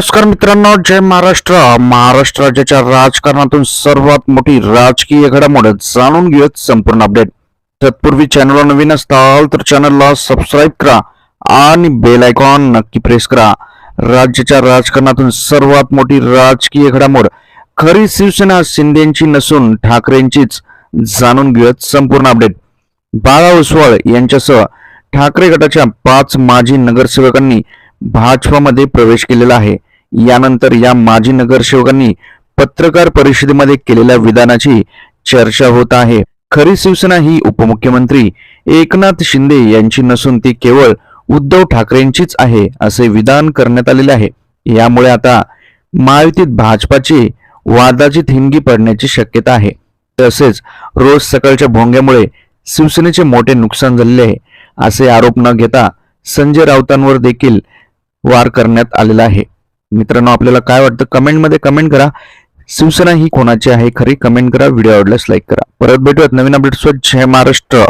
नमस्कार मित्रांनो जय महाराष्ट्र. महाराष्ट्र राज्याच्या राजकारणातून सर्वात मोठी राजकीय घडामोड जाणून घेऊयात संपूर्ण अपडेट तत्पूर्वी चॅनलला नवीन असताल तर चॅनलला सबस्क्राईब करा आणि बेल आयकॉन नक्की प्रेस करा. राज्याच्या राजकारणातून सर्वात मोठी राजकीय घडामोड खरी शिवसेना शिंदेची नसून ठाकरेंचीच. जाणून घेऊयात संपूर्ण अपडेट बाळा उसवाळ यांच्यासह ठाकरे गटाच्या पाच माजी नगरसेवकांनी भाजपामध्ये प्रवेश केलेला आहे. यानंतर या माजी नगरसेवकांनी पत्रकार परिषदेमध्ये केलेल्या विधानाची चर्चा होत आहे. खरी शिवसेना ही उपमुख्यमंत्री एकनाथ शिंदे यांची नसून ती केवळ उद्धव ठाकरेंचीच आहे असे विधान करण्यात आलेले आहे. यामुळे आता महायुतीत भाजपाची वादाची थिंगी पडण्याची शक्यता आहे. तसेच रोज सकाळच्या भोंग्यामुळे शिवसेनेचे मोठे नुकसान झालेले आहे असे आरोप न घेता संजय राऊतांवर देखील वार करण्यात आलेला आहे. मित्रांनो आपल्याला काय वाटतं? कमेंटमध्ये कमेंट करा. शिवसेना ही कोणाची आहे? खरी कमेंट करा. व्हिडिओ आवडल्यास लाईक करा. परत भेटूयात नवीन अपडेट्स जय महाराष्ट्र.